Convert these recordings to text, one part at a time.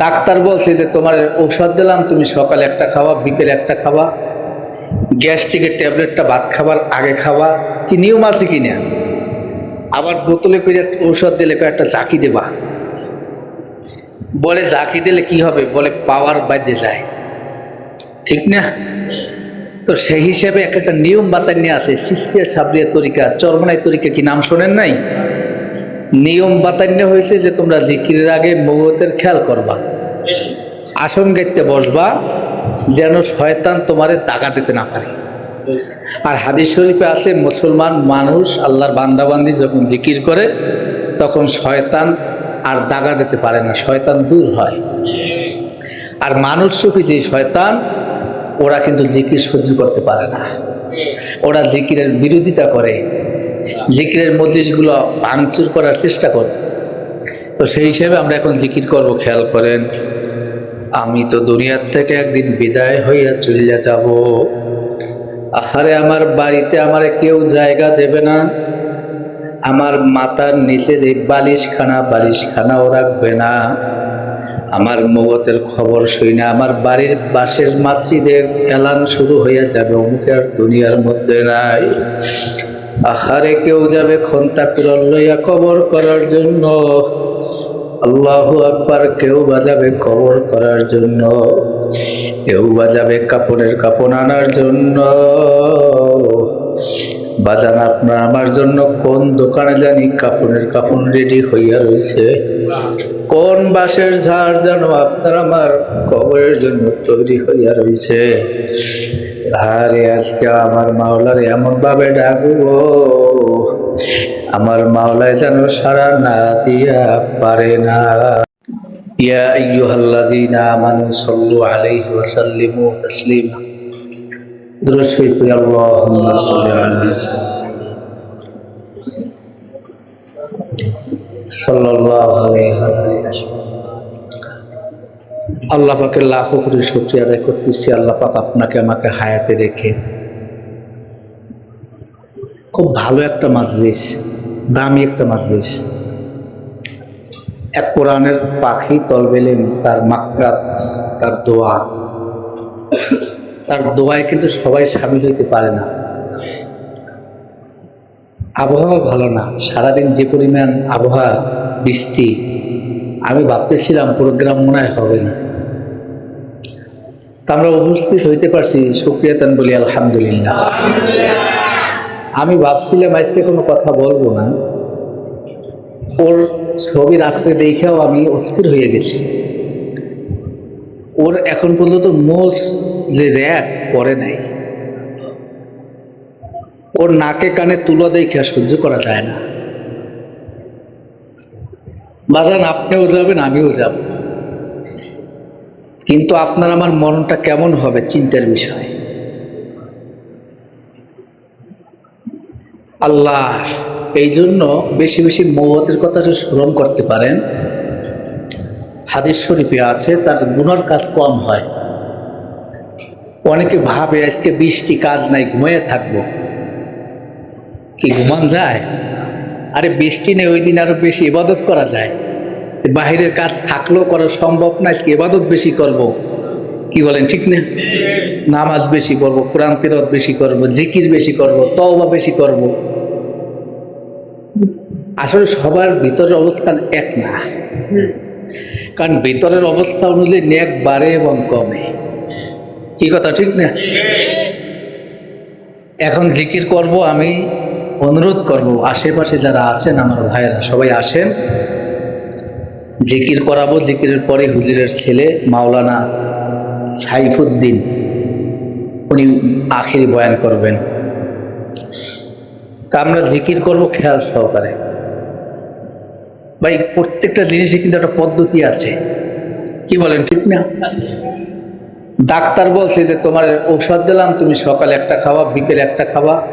Doctor বলছে যে, তোমার ঔষধ দিলাম, তুমি সকালে একটা খাওয়া, বিকেলে একটা খাওয়া। গ্যাস্ট্রিকের ট্যাবলেটটা ভাত খাবার, আগে খাওয়া। কি নিয়ম আছে কি না? আবার বোতলে করে ঔষধ দিলে একটা জাকি দেবা। বলে জাকি দিলে কি হবে? বলে, পাওয়ার বাজে যায়। ঠিক না? তো সেই হিসেবে এক একটা নিয়ম বাতান্য আছে। সিস্তিয়া সাবরিয়া তরিকা চরমনাই তরিকা কি নাম শোনেন নাই? নিয়ম বাতান্য হয়েছে যে তোমরা জিকিরের আগে মগতের খেয়াল করবা। আসন গাইতে বসবা, যেন শয়তান তোমারে দাগা দিতে না পারে। আর হাদিস শরীফে আছে, মুসলমান মানুষ আল্লাহর বান্দাবান্দি যখন জিকির করে, তখন শয়তান আর দাগা দিতে পারে না, শয়তান দূর হয়। আর মানুষ সুখী যে শয়তান, ওরা কিন্তু জিকির সহ্য করতে পারে না। ওরা জিকিরের বিরোধিতা করে। জিকিরের মজলিসগুলো ভাঙচুর করার চেষ্টা করে। তো সেই হিসেবে আমরা এখন জিকির করব, খেয়াল করেন। আমি তো দুনিয়ার থেকে একদিন বিদায় হইয়া চলিয়া যাব। আহারে, আমার বাড়িতে আমার কেউ জায়গা দেবে না। আমার মাথার নিচে যে বালিশখানা, বালিশখানাও রাখবে না। আমার মগতের খবর শুই না। আমার বাড়ির বাসের মাসিদের এলান শুরু হইয়া যাবে। অমুকের দুনিয়ার মধ্যে নাই। আহারে কেউ যাবে খন্তা কুরল লইয়া কবর করার জন্য। আল্লাহ আকবার, কেউ বাজাবে কবর করার জন্য। কেউ বাজাবে কাপড়ের কাপড় আনার জন্য। বাজান আপনার, আমার জন্য কোন দোকানে জানি কাপড়ের কাপড় রেডি হইয়া রয়েছে কোন বাঁশের ঝাড় যেন আপনার, আমার কবরের জন্য তৈরি হইয়া রয়েছে আরে আজকে আমার মাওলারে এমন ভাবে ডাকবো, আমার মাওলায় যেন সারা না দিয়া পারে না। ইয়া আইয়ুহাল্লাযীনা আমানু সাল্লু আলাইহি ওয়া সাল্লিমু তাসলিমা সাল্লাল্লাহু আলাইহি ওয়া সাল্লাম। আল্লাহ পাকের লাখো কোটি শুকরিয়া আদায় করতেছি। আল্লাহ পাক আপনাকে আমাকে হায়াতে রেখে খুব ভালো একটা মাজলিস, দামি একটা মাজলিস। এক কোরআনের পাখি তলবেলেন তার মাকরাত, তার দোয়া। তার দোয়ায় কিন্তু সবাই সামিল হইতে পারে না। আবহাওয়া ভালো না। সারাদিন যে পরিমাণ আবহাওয়া, বৃষ্টি, আমি ভাবতেছিলাম প্রোগ্রাম মনে হয় হবে না। আমরা উপস্থিত হইতে পারছি। সুক্রিয়াতান বলি, আলহামদুলিল্লাহ। আমি ভাবছিলাম, আজকে কোনো কথা বলব না। ওর ছবি রাত্রে দেখেও আমি অস্থির হয়ে গেছি। ওর এখন পর্যন্ত মোজ যে র্যাক পরে নাই, ওর নাকে কানে তুলো দেখে সহ্য করা যায় না। বাজান, আপনিও যাবেন, আমিও যাব। কিন্তু আপনার আমার মনটা কেমন হবে, চিন্তার বিষয়? আল্লাহ এই জন্য বেশি বেশি মৌতের কথা স্মরণ করতে পারেন, হাদিস শরীফে আছে, তার গুনার কাজ কম হয়। অনেকে ভাবে আজকে বৃষ্টি কাজ নাই, ঘুমিয়ে থাকব। কি, ঘুমান যায়? আরে বৃষ্টি নেই, ওই দিন আরও বেশি ইবাদত করা যায়। বাহিরের কাজ থাকলেও করা সম্ভব না আজকে ইবাদত বেশি করব। কি বলেন, ঠিক না? নামাজ বেশি করব, কোরআন তিরত বেশি করব, জিকির বেশি করব, তওবা বেশি করব। আসলে সবার ভিতরের অবস্থান এক না। কারণ ভিতরের অবস্থা অনুযায়ী নেক বাড়ে এবং কমে। কি কথা, ঠিক না? এখন জিকির করব, আমি অনুরোধ করব, আশেপাশে যারা আছেন, আমার ভাইয়েরা, সবাই আসেন। জিকির করাবো, জিকিরের পরে হুজুরের ছেলে মাওলানা সাইফুদ্দিন, উনি আখিরি বয়ান করবেন। তা আমরা জিকির করব খেয়াল সহকারে। ভাই, প্রত্যেকটা জিনিসে কিন্তু একটা পদ্ধতি আছে। কি বলেন, ঠিক না? ডাক্তার বলছে যে, তোমার ঔষধ দিলাম, তুমি সকালে একটা খাওয়া, বিকেলে একটা খাওয়া,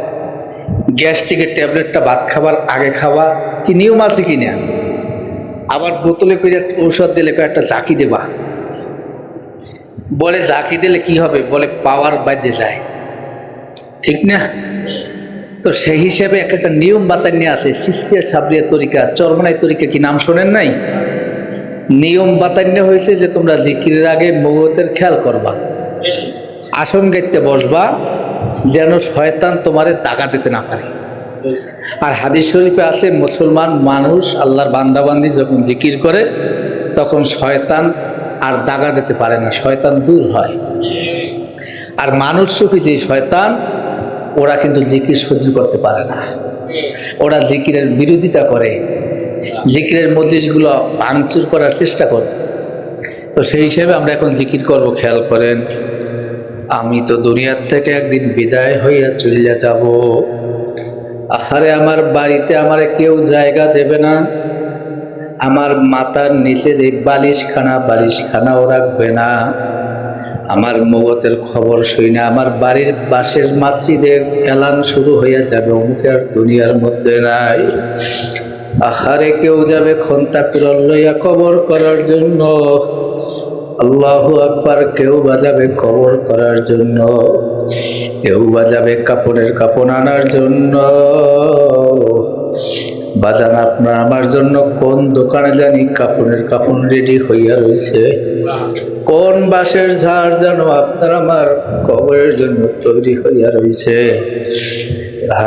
গ্যাস্ট্রিকের ট্যাবলেটটা ভাত খাবার, আগে খাওয়া, কি নিয়ম আছে কি না? আবার বোতলে করে ঔষধ দিলে একটা জাকি দেবা। বলে জাকি দিলে কি হবে? বলে পাওয়ার বাজে যায়। ঠিক না? তো সেই হিসেবে এক একটা নিয়ম বাতান্য আছে। সিস্তিয়া সাবরিয়া তরিকা, চরমনাই তরিকা কি নাম শোনেন নাই? নিয়ম বাতান্য হয়েছে যে তোমরা জিকিরের আগে মগতের খেয়াল করবা। আসন গাইতে বসবা, যেন শয়তান তোমারে তাকা দিতে না পারে। আর হাদিস শরীফে আছে, মুসলমান মানুষ আল্লাহর বান্দাবান্দি যখন জিকির করে, তখন শয়তান আর দাগা দিতে পারে না, শয়তান দূর হয়। আর মানুষ সুখী যে শয়তান, ওরা কিন্তু জিকির সহ্য করতে পারে না। ওরা জিকিরের বিরোধিতা করে, জিকিরের মধ্যেগুলো ভাঙচুর করার চেষ্টা করে। তো সেই হিসেবে আমরা এখন জিকির করব, খেয়াল করেন। আমি তো দুনিয়ার থেকে একদিন বিদায় হইয়া চলিয়া যাব। আহারে, আমার বাড়িতে আমার কেউ জায়গা দেবে না। আমার মাথার নিচে যে বালিশখানা বালিশখানাও রাখবে না। আমার মগতের খবর শুই না। আমার বাড়ির বাসের মসজিদের এলান শুরু হইয়া যাবে অমুকের দুনিয়ার মধ্যে নাই। আহারে, কেউ যাবে খন্তা কুরল লইয়া কবর করার জন্য। আল্লাহ আকবার, কেউ বাজাবে কবর করার জন্য। কেউ বাজাবে কাপড়ের কাপড় আনার জন্য। বাজান আপনার আমার জন্য কোন দোকানে জানি কাপড়ের কাপড় রেডি হইয়া রয়েছে কোন বাঁশের ঝাড় যেন আপনার আমার কবরের জন্য তৈরি হইয়া রয়েছে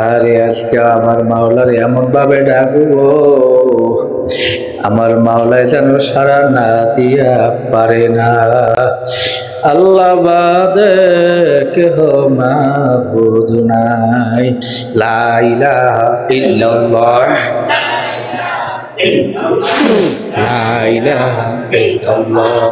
আরে আজকে আমার মাওলার এমন ভাবে ডাকবো, আমার মাওলায় যেন সারা না দিয়া পারে না। আল্লাহ বাদে কেহ মাবুদ নাই। লাইলাহা ইল্লাল্লাহ। লাইলাহা ইল্লাল্লাহ।